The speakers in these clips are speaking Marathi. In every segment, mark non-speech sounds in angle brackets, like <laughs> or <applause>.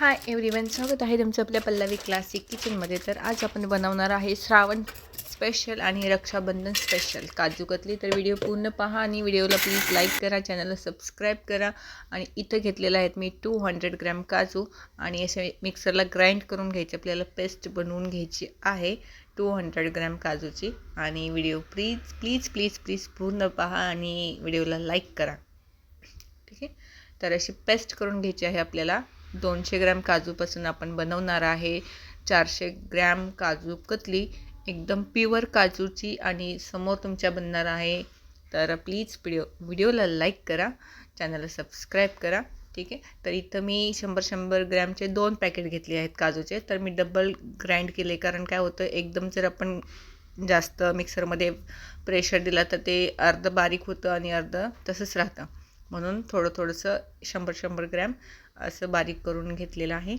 हाय एव्हरीवन स्वागत आहे तुमचं आपल्या पल्लवी क्लासिक किचनमध्ये तर आज आपण बनवणार आहे श्रावण स्पेशल आणि रक्षाबंधन स्पेशल काजू कतली तर व्हिडिओ पूर्ण पहा आणि व्हिडिओला प्लीज लाईक करा चॅनलला सबस्क्राईब करा. आणि इथं घेतलेलं आहेत मी टू हंड्रेड ग्रॅम काजू आणि असे मिक्सरला ग्राइंड करून घ्यायचे. आपल्याला पेस्ट बनवून घ्यायची आहे टू हंड्रेड ग्रॅम काजूची. आणि video please please please please पूर्ण पहा आणि व्हिडिओला लाईक करा. ठीक आहे? तर अशी पेस्ट करून घ्यायची आहे आपल्याला. दोनशे ग्रॅम काजूपासून आपण बनवणार आहे. चारशे ग्रॅम काजू कतली एकदम प्युअर काजूची आणि समोर तुमच्या बनणार आहे. तर प्लीज व्हिडिओ व्हिडिओला लाईक करा चॅनलला सबस्क्राईब करा ठीक आहे? तर इथं मी शंभर शंभर ग्रॅमचे दोन पॅकेट घेतले आहेत काजूचे. तर मी डबल ग्राइंड केले कारण काय होतं एकदम जर आपण जास्त मिक्सरमध्ये प्रेशर दिला तर ते अर्ध बारीक होतं आणि अर्ध तसंच राहतं. म्हणून थोडं थोडंसं शंभर शंभर ग्रॅम असं बारीक करून घेतलेलं आहे.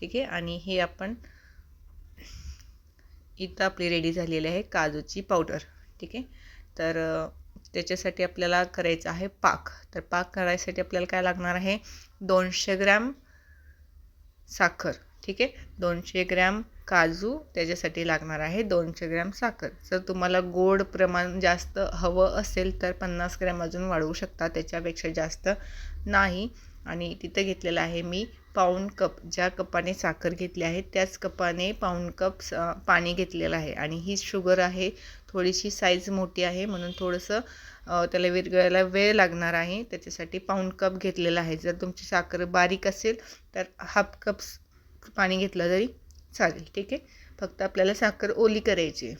ठीक आहे? आणि हे आपण इथं आपली रेडी झालेली आहे काजूची पावडर ठीक आहे? तर त्याच्यासाठी आपल्याला करायचं आहे पाक. तर पाक करायसाठी आपल्याला काय लागणार आहे? दोनशे ग्रॅम साखर. ठीक आहे? दोनशे ग्रॅम काजू त्याच्यासाठी लागणार आहे दोनशे ग्रॅम साखर. जर तुम्हाला गोड प्रमाण जास्त हवं असेल तर पन्नास ग्रॅम अजून वाढवू शकता. त्याच्यापेक्षा जास्त नाही. आणि तिथं घेतलेलं आहे मी पाऊण कप ज्या कपाने साखर घेतली आहे त्याच कपाने पाऊण कप पाणी घेतलेलं आहे. आणि ही शुगर आहे थोडीशी साईज मोठी आहे म्हणून थोडंसं त्याला विरघळायला वेळ लागणार आहे. त्याच्यासाठी पाऊण कप घेतलेला आहे. जर तुमची साखर बारीक असेल तर हाफ कप पाणी घेतलं तरी चालेल ठीक आहे? फक्त आपल्याला साखर ओली करायची आहे.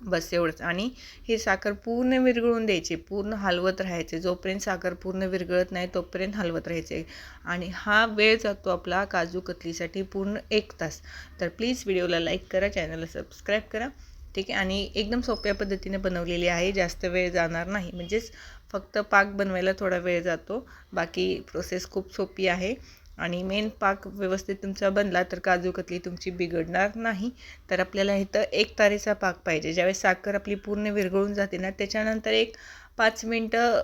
बस एवढंच. आणि हे साखर पूर्ण विरघळून द्यायची पूर्ण हलवत राहायचे. जोपर्यंत साखर पूर्ण विरघळत नाही तोपर्यंत हलवत राहायचे. आणि हा वेळ जातो आपला काजू कतलीसाठी पूर्ण एक तास. तर प्लीज व्हिडिओला लाईक करा चॅनलला सबस्क्राईब करा. ठीक आहे? आणि एकदम सोप्या पद्धतीने बनवलेली आहे. जास्त वेळ जाणार नाही. म्हणजेच फक्त पाक बनवायला थोडा वेळ जातो. बाकी प्रोसेस खूप सोपी आहे. आणि मेन पाक व्यवस्थित तुमचा बनला तर काजू कतली तुमची बिघडणार नाही. तर आपल्याला इथं एक तारेचा पाक पाहिजे. ज्यावेळेस साखर आपली पूर्ण विरघळून जाते ना त्याच्यानंतर एक पाच मिनटं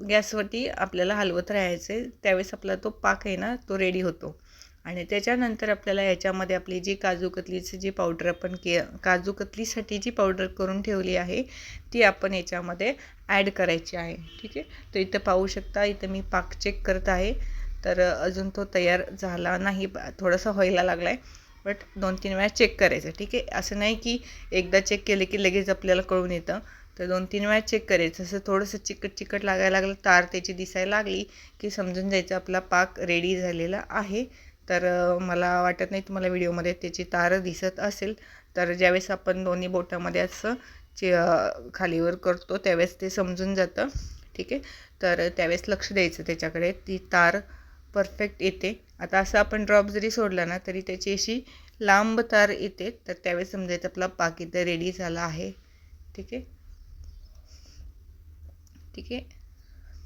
गॅसवरती आपल्याला हलवत राहायचे. त्यावेळेस आपला तो पाक आहे ना तो रेडी होतो. आणि त्याच्यानंतर आपल्याला याच्यामध्ये आपली जी काजू कतलीची जी पावडर आपण के काजू कतलीसाठी जी पावडर करून ठेवली आहे ती आपण याच्यामध्ये ॲड करायची आहे. ठीक आहे? तर इथं पाहू शकता इथं मी पाक चेक करत आहे. तर अजून तो तयार झाला नाही थोडंसं व्हायला लागला आहे बट दोन तीन वेळा चेक करायचं ठीक आहे? असं नाही की एकदा चेक केलं की लगेच आपल्याला कळून येतं. तर दोन तीन वेळा चेक करायचं. असं थोडंसं चिकट चिकट लागायला लागलं तार त्याची दिसायला लागली की समजून जायचं आपला पाक रेडी झालेला आहे. तर मला वाटत नाही तुम्हाला व्हिडिओमध्ये त्याची तार दिसत असेल. तर ज्यावेळेस आपण दोन्ही बोटामध्ये असं चे खालीवर करतो त्यावेळेस ते समजून जातं ठीक आहे? तर त्यावेळेस लक्ष द्यायचं त्याच्याकडे ती तार परफेक्ट येते. आता असं आपण ड्रॉप जरी सोडला ना तरी त्याची अशी लांब तार येते. तर त्यावेळेस समजायचं आपला पाक इथं रेडी झाला आहे. ठीक आहे? ठीक आहे?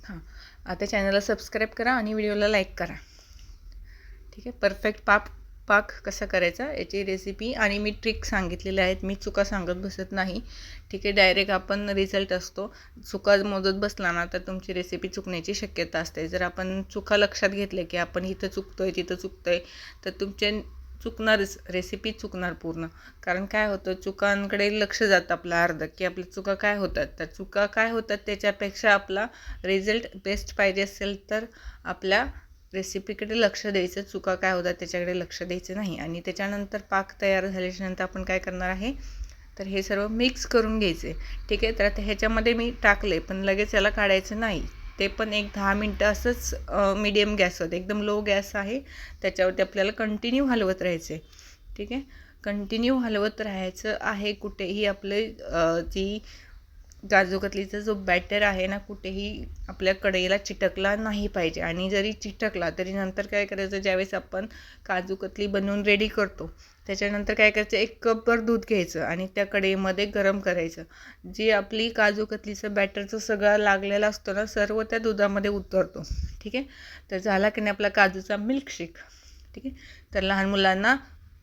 हां. आता चॅनलला सबस्क्राईब करा आणि व्हिडिओला लाईक करा. ठीक आहे? परफेक्ट पाप पाक कसा करायचा याची रेसिपी आणि मी ट्रिक सांगितलेल्या आहेत. मी चुका सांगत बसत नाही. ठीक आहे डायरेक्ट आपण रिझल्ट असतो. चुका मोजत बसला ना तर तुमची रेसिपी चुकण्याची शक्यता असते. जर आपण चुका लक्षात घेतल्या की आपण इथं चुकतोय तिथं चुकतोय तर तुमचे चुकणारच रेसिपी चुकणार पूर्ण. कारण काय होतं चुकांकडे लक्ष जातं आपलं अर्ध की आपल्या चुका काय होतात. तर चुका काय होतात त्याच्यापेक्षा आपला रिझल्ट बेस्ट पाहिजे असेल तर आपल्या रेसिपीकडे लक्ष द्यायचं चुका काय होतात त्याच्याकडे लक्ष द्यायचं नाही. आणि त्याच्यानंतर पाक तयार झाल्याच्यानंतर आपण काय करणार आहे? तर हे सर्व मिक्स करून घ्यायचे. ठीक आहे? तर आता ह्याच्यामध्ये मी टाकले पण लगेच याला काढायचं नाही. ते पण एक दहा मिनटं असंच मीडियम गॅसवर एकदम लो गॅस आहे. त्याच्यावरती आपल्याला कंटिन्यू हलवत राहायचे ठीक आहे? कंटिन्यू हलवत राहायचं आहे कुठेही आपले जी काजूकतलीचा जो बॅटर आहे ना कुठेही आपल्या कढईला चिटकला नाही पाहिजे. आणि जरी चिटकला तरी नंतर काय करायचं? ज्यावेळेस आपण काजूकतली बनवून रेडी करतो त्याच्यानंतर काय करायचं? एक कपभर दूध घ्यायचं आणि त्या कढईमध्ये गरम करायचं. जी आपली काजूकतलीचं बॅटरचं सगळं लागलेलं असतो ना सर्व त्या दुधामध्ये उतरतो. ठीक आहे? तर झाला की नाही आपला काजूचा मिल्कशेक ठीक आहे? तर लहान मुलांना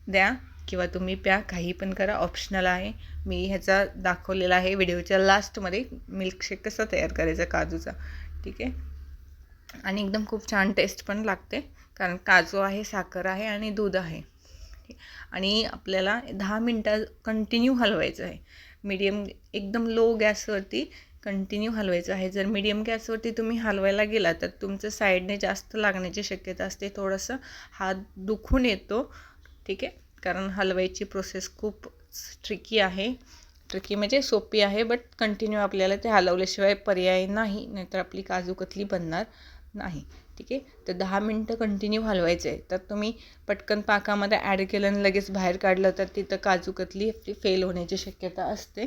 द्या. किंवा तुम्ही प्या काही पण करा ऑप्शनल आहे. मी ह्याचा दाखवलेला आहे व्हिडिओच्या लास्टमध्ये मिल्कशेक कसा तयार करायचा काजूचा. ठीक आहे? आणि एकदम खूप छान टेस्ट पण लागते. कारण काजू आहे साखर आहे आणि दूध आहे. आणि आपल्याला दहा मिनटं कंटिन्यू हलवायचं आहे. मीडियम एकदम लो गॅसवरती कंटिन्यू हलवायचं आहे. जर मीडियम गॅसवरती तुम्ही हलवायला गेला तर तुमचं साईडने जास्त लागण्याची शक्यता असते. थोडंसं हात दुखून येतो. ठीक आहे? कारण हलवायची प्रोसेस खूप ट्रिकी आहे. ट्रिकी म्हणजे सोपी आहे बट कंटिन्यू आपल्याला ते हलवल्याशिवाय पर्याय नाही नाहीतर आपली काजू कतली बनणार नाही. ठीक आहे? तर दहा मिनटं कंटिन्यू हलवायचं आहे तर तुम्ही पटकन पाकामध्ये ॲड केलं आणि लगेच बाहेर काढलं तर तिथं काजू कतली आपली फेल होण्याची शक्यता असते.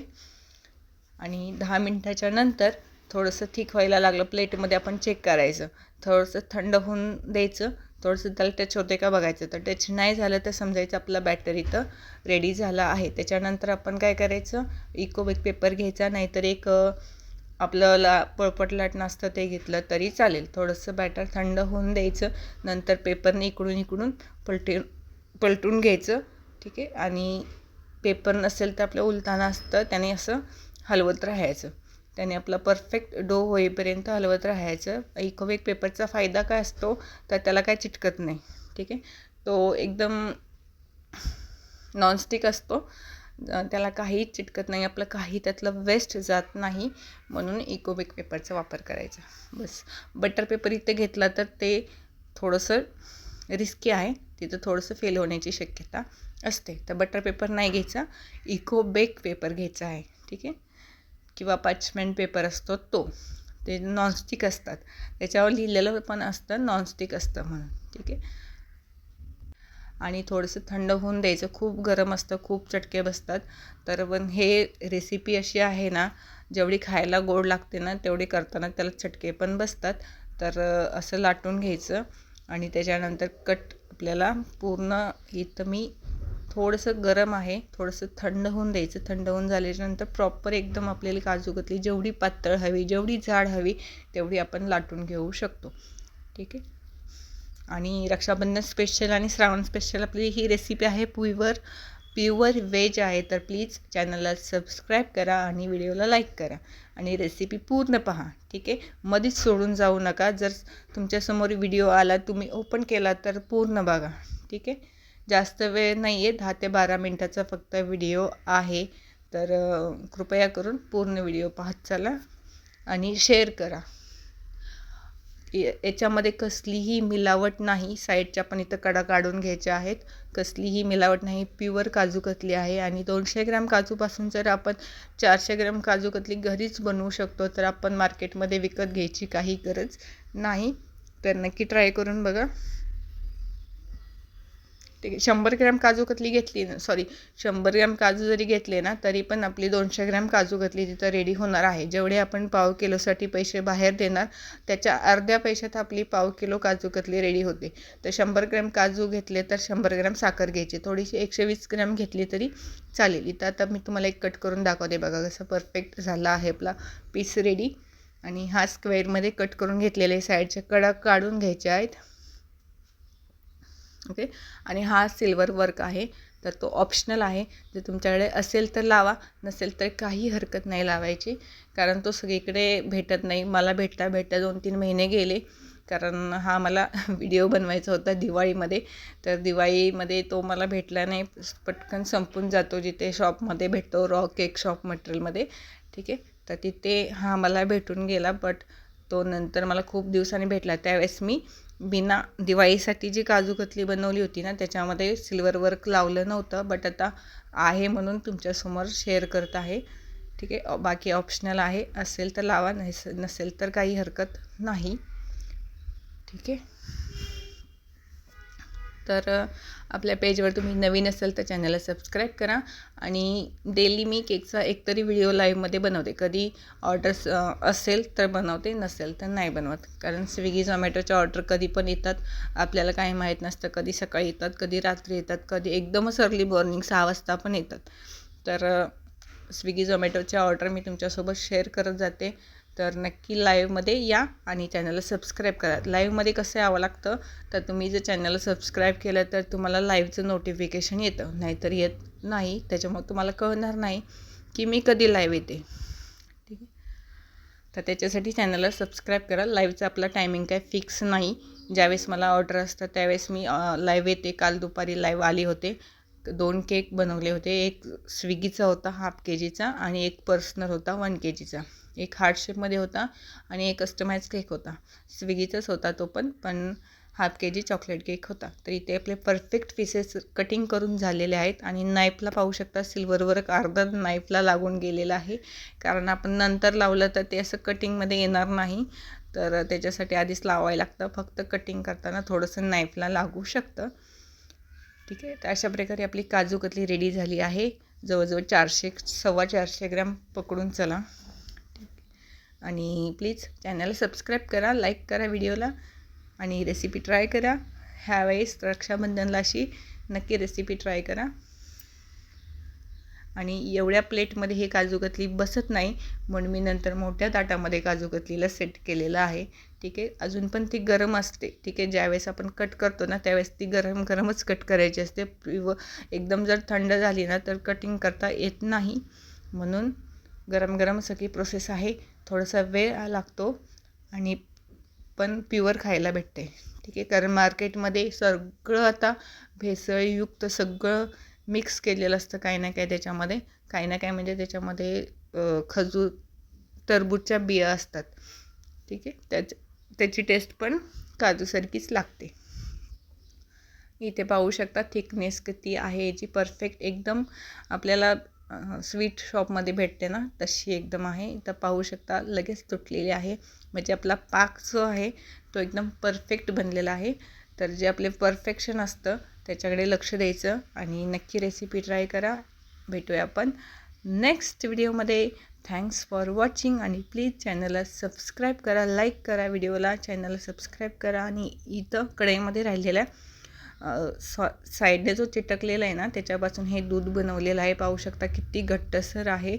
आणि दहा मिनटाच्या नंतर थोडंसं थिक व्हायला लागलं प्लेटमध्ये आपण चेक करायचं. थोडंसं थंड होऊन द्यायचं. थोडंसं त्याला टच होते का बघायचं. तर टच नाही झालं तर समजायचं आपला बॅटर इथं रेडी झाला आहे. त्याच्यानंतर आपण काय करायचं? इकोबेक पेपर घ्यायचा नाहीतर एक आपलं ला पळपट लाटणं असतं ते घेतलं तरी चालेल. थोडंसं बॅटर थंड होऊन द्यायचं. नंतर पेपरने इकडून इकडून पलटी पलटून घ्यायचं. ठीक आहे? आणि पेपर नसेल तर आपलं उलताना असतं. त्याने असं हलवत राहायचं. त्याने आपलं परफेक्ट डो होईपर्यंत हलवत राहायचं. इकोवेक पेपरचा फायदा काय असतो? तर त्याला काय चिटकत नाही. ठीक आहे? तो एकदम नॉनस्टिक असतो. त्याला काही चिटकत नाही. आपलं काही त्यातलं वेस्ट जात नाही. म्हणून इकोबेक पेपरचा वापर करायचा. बस. बटर पेपर इथे घेतला तर ते थोडंसं रिस्की आहे. तिथं थोडंसं फेल होण्याची शक्यता असते. तर बटर पेपर नाही घ्यायचा. इको बेक पेपर घ्यायचा आहे. ठीक आहे? किंवा पॅचमेंट पेपर असतो तो. ते नॉनस्टिक असतात. त्याच्यावर लिहिलेलं पण असतं नॉनस्टिक असतं म्हणून. ठीक आहे? आणि थोडंसं थंड होऊन द्यायचं. खूप गरम असतं खूप चटके बसतात. तर पण हे रेसिपी अशी आहे ना जेवढी खायला गोड लागते ना तेवढी करताना त्याला चटके पण बसतात. तर असं लाटून घ्यायचं. आणि त्याच्यानंतर कट आपल्याला पूर्ण इथं मी थोडंसं गरम आहे थोडंसं थंड होऊन द्यायचं. थंड होऊन झाल्याच्यानंतर प्रॉपर एकदम आपल्याला काजू कतली जेवढी पातळ हवी जेवढी जाड हवी तेवढी आपण लाटून घेऊ शकतो. ठीक आहे? आणि रक्षाबंधन स्पेशल आणि श्रावण स्पेशल आपली ही रेसिपी आहे पुईवर प्युअर व्हेज आहे. तर प्लीज चॅनलला सबस्क्राईब करा आणि व्हिडिओला लाईक करा. आणि रेसिपी पूर्ण पहा. ठीक आहे? मध्येच सोडून जाऊ नका. जर तुमच्यासमोर व्हिडिओ आला तुम्ही ओपन केला तर पूर्ण बघा. ठीक आहे? जास्त वेळ नाही आहे दहा ते बारा मिनटाचा फक्त व्हिडिओ आहे. तर कृपया करून पूर्ण व्हिडिओ पाहत चला आणि शेअर करा. याच्यामध्ये कसलीही मिलावट नाही. साईडच्या पण इथं कडा काढून घ्यायच्या आहेत. कसलीही मिलावट नाही. प्युअर काजू कतली आहे आणि दोनशे ग्रॅम काजूपासून जर आपण चारशे ग्रॅम काजू कतली घरीच बनवू शकतो तर आपण मार्केटमध्ये विकत घ्यायची काही गरज नाही. तर नक्की ट्राय करून बघा. ठीक आहे शंभर ग्रॅम काजू कतली घेतली ना सॉरी शंभर ग्रॅम काजू जरी घेतले ना तरी पण आपली दोनशे ग्रॅम काजू कतली तिथं रेडी होणार आहे. जेवढे आपण पाव किलोसाठी पैसे बाहेर देणार त्याच्या अर्ध्या पैशात आपली पाव किलो काजू कतली रेडी होते. तर शंभर ग्रॅम काजू घेतले तर शंभर ग्रॅम साखर घ्यायची. थोडीशी एकशे वीस ग्रॅम घेतली तरी चालेल. इथं आता मी तुम्हाला एक कट करून दाखवते बघा कसं परफेक्ट झाला आहे आपला पीस रेडी आणि हा स्क्वेअरमध्ये कट करून घेतलेले साईडचे कडक काढून घ्यायचे आहेत. ओके? आणि हा सिल्वर वर्क आहे. तर तो ऑप्शनल आहे. जर तुमच्याकडे असेल तर लावा नसेल तर काही हरकत नाही लावायची. कारण तो सगळीकडे भेटत नाही. मला भेटता भेटता दोन तीन महिने गेले. कारण हा मला <laughs> व्हिडिओ बनवायचा होता दिवाळीमध्ये. तर दिवाळीमध्ये तो मला भेटला नाही. पटकन संपून जातो जिथे शॉपमध्ये भेटतो रॉ केक शॉप मटेरियलमध्ये. ठीक आहे? तर तिथे हा मला भेटून गेला. बट तो नंतर मला खूप दिवसांनी भेटला. त्यावेळेस मी बिना दिवाळीसाठी जी काजू कतली बनवली होती ना त्याच्यामध्ये सिल्वर वर्क लावलं नव्हतं बट आता आहे म्हणून तुमच्यासमोर शेअर करत आहे. ठीक आहे बाकी ऑप्शनल आहे असेल तर लावा नसेल तर काही हरकत नाही. ठीक आहे. तर आपल्या पेजवर तुम्ही नवीन असेल तर चॅनलला सबस्क्राईब करा आणि डेली मी केकचा एकतरी व्हिडिओ लाईव्हमध्ये बनवते. कधी ऑर्डर्स असेल तर बनवते नसेल तर नाही बनवत. कारण स्विगी झोमॅटोच्या ऑर्डर कधी पण येतात आपल्याला काही माहीत नसतं कधी सकाळी येतात कधी रात्री येतात कधी एकदमच अर्ली मॉर्निंग सहा वाजता पण येतात. तर स्विगी झोमॅटोच्या ऑर्डर मी तुमच्यासोबत शेअर करत जाते. तर नक्की लाईव्हमध्ये या आणि चॅनलला सबस्क्राईब करा. लाईव्हमध्ये कसं यावं लागतं? तर तुम्ही जर चॅनलला सबस्क्राईब केलं तर तुम्हाला लाईव्हचं नोटिफिकेशन येतं. नाहीतर येत नाही. त्याच्यामुळे तुम्हाला कळणार नाही की मी कधी लाईव्ह येते. ठीक आहे? तर त्याच्यासाठी चॅनलला सबस्क्राईब करा. लाईव्हचं आपला टायमिंग काय फिक्स नाही. ज्यावेळेस मला ऑर्डर असतं त्यावेळेस मी लाईव्ह येते. काल दुपारी लाईव्ह आली होते. दोन केक बनवले होते. एक स्विगीचा होता हाफ के जीचा आणि एक पर्सनल होता वन के जीचा एक हार्ट शेपमध्ये होता आणि एक कस्टमाइज केक होता. स्विगीचाच होता तो पण पण half K G chocolate cake होता. तर इथे आपले परफेक्ट पीसेस कटिंग करून झालेले आहेत आणि नाईफला पाहू शकता सिल्वरवर अर्धा नाईफला लागून गेलेला आहे. कारण आपण नंतर लावलं तर ते असं कटिंगमध्ये येणार नाही. तर त्याच्यासाठी आधीच लावायला लागतं. फक्त कटिंग करताना थोडंसं नाईफला लागू शकतं. ठीक आहे? तर अशा प्रकारे आपली काजू कतली रेडी झाली आहे. जवळजवळ चारशे सव्वा चारशे ग्रॅम पकडून चला. आणि प्लीज चॅनलला सबस्क्राईब करा लाईक करा व्हिडिओला आणि रेसिपी ट्राय करा. ह्यावेळेस रक्षाबंधनला अशी नक्की रेसिपी ट्राय करा. आणि एवढ्या प्लेटमध्ये हे काजूकतली बसत नाही म्हणून मी नंतर मोठ्या ताटामध्ये काजूकतलीला सेट केलेलं आहे. ठीक आहे? अजून पण ती गरम असते. ठीक आहे? ज्यावेळेस आपण कट करतो ना त्यावेळेस ती गरम गरमच कट करायची असते. व एकदम जर थंड झाली ना तर कटिंग करता येत नाही. म्हणून गरम गरम सगळी प्रोसेस आहे. थोडासा वेळ लागतो आणि पण प्युअर खायला भेटते. ठीक आहे? कारण मार्केटमध्ये सगळं आता भेसळयुक्त सगळं मिक्स केलेलं असतं काही ना काही त्याच्यामध्ये. काही ना काही म्हणजे त्याच्यामध्ये खजूर टरबूजच्या बिया असतात. ठीक आहे? त्याच त्याची टेस्ट पण काजूसारखीच लागते. इथे पाहू शकता थिकनेस किती आहे याची परफेक्ट एकदम आपल्याला स्वीट शॉपमध्ये भेटते ना तशी एकदम आहे. इथं पाहू शकता लगेच तुटलेली आहे. म्हणजे आपला पाक जो आहे तो एकदम परफेक्ट बनलेला आहे. तर जे आपले परफेक्शन असतं त्याच्याकडे लक्ष द्यायचं आणि नक्की रेसिपी ट्राय करा. भेटूया आपण नेक्स्ट व्हिडिओमध्ये थँक्स फॉर वॉचिंग आणि प्लीज चॅनलला सबस्क्राईब करा लाईक करा व्हिडिओला चॅनलला सबस्क्राईब करा आणि इथं कढईमध्ये राहिलेल्या सॉ साईडने जो चिटकलेला आहे ना त्याच्यापासून हे दूध बनवलेलं आहे. पाहू शकता किती घट्टसर आहे.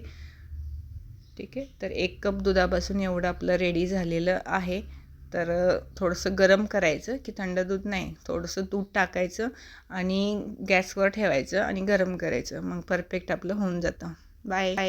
ठीक आहे? तर एक कप दुधापासून एवढं आपलं रेडी झालेलं आहे. तर थोडंसं गरम करायचं की थंड दूध नाही थोडंसं दूध टाकायचं आणि गॅसवर ठेवायचं आणि गरम करायचं. मग परफेक्ट आपलं होऊन जातं. Bye bye.